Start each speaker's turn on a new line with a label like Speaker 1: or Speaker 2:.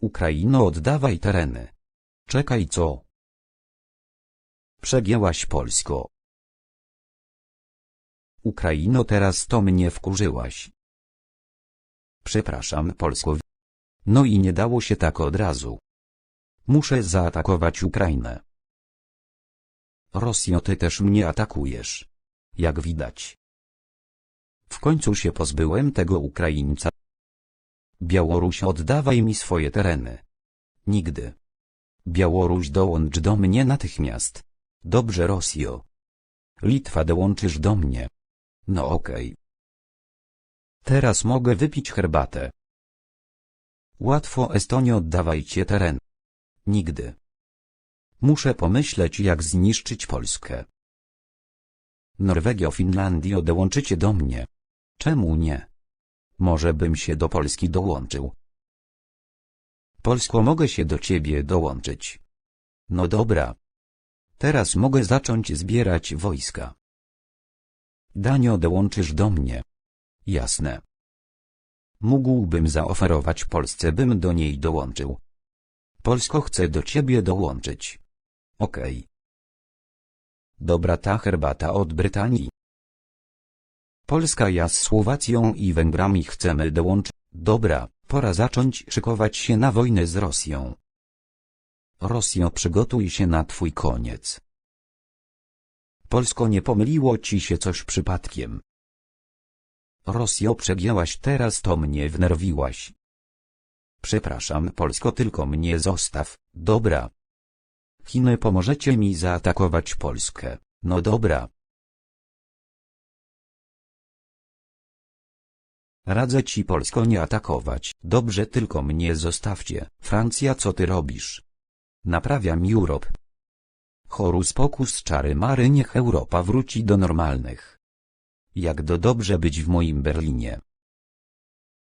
Speaker 1: Ukraino oddawaj tereny. Czekaj co? Przegięłaś Polsko. Ukraino teraz to mnie wkurzyłaś. Przepraszam Polsko. No i nie dało się tak od razu. Muszę zaatakować Ukrainę. Rosjo ty też mnie atakujesz. Jak widać. W końcu się pozbyłem tego Ukraińca. Białoruś oddawaj mi swoje tereny. Nigdy. Białoruś dołącz do mnie natychmiast. Dobrze Rosjo. Litwa dołączysz do mnie. No okej. Teraz mogę wypić herbatę. Łatwo Estonio oddawajcie teren. Nigdy. Muszę pomyśleć jak zniszczyć Polskę. Norwegio Finlandio dołączycie do mnie. Czemu nie? Może bym się do Polski dołączył. Polsko mogę się do ciebie dołączyć. No dobra. Teraz mogę zacząć zbierać wojska. Danio dołączysz do mnie. Jasne. Mógłbym zaoferować Polsce bym do niej dołączył. Polsko chce do ciebie dołączyć. Okej. Dobra ta herbata od Brytanii. Polska ja z Słowacją i Węgrami chcemy dołączyć. Dobra, pora zacząć szykować się na wojnę z Rosją. Rosjo przygotuj się na twój koniec. Polsko nie pomyliło ci się coś przypadkiem. Rosjo przegięłaś teraz to mnie wnerwiłaś. Przepraszam Polsko tylko mnie zostaw, dobra. Chiny pomożecie mi zaatakować Polskę, no dobra. Radzę ci Polsko nie atakować, dobrze tylko mnie zostawcie. Francja co ty robisz? Naprawiam Europe. Horus pokus czary mary niech Europa wróci do normalnych. Jak do dobrze być w moim Berlinie.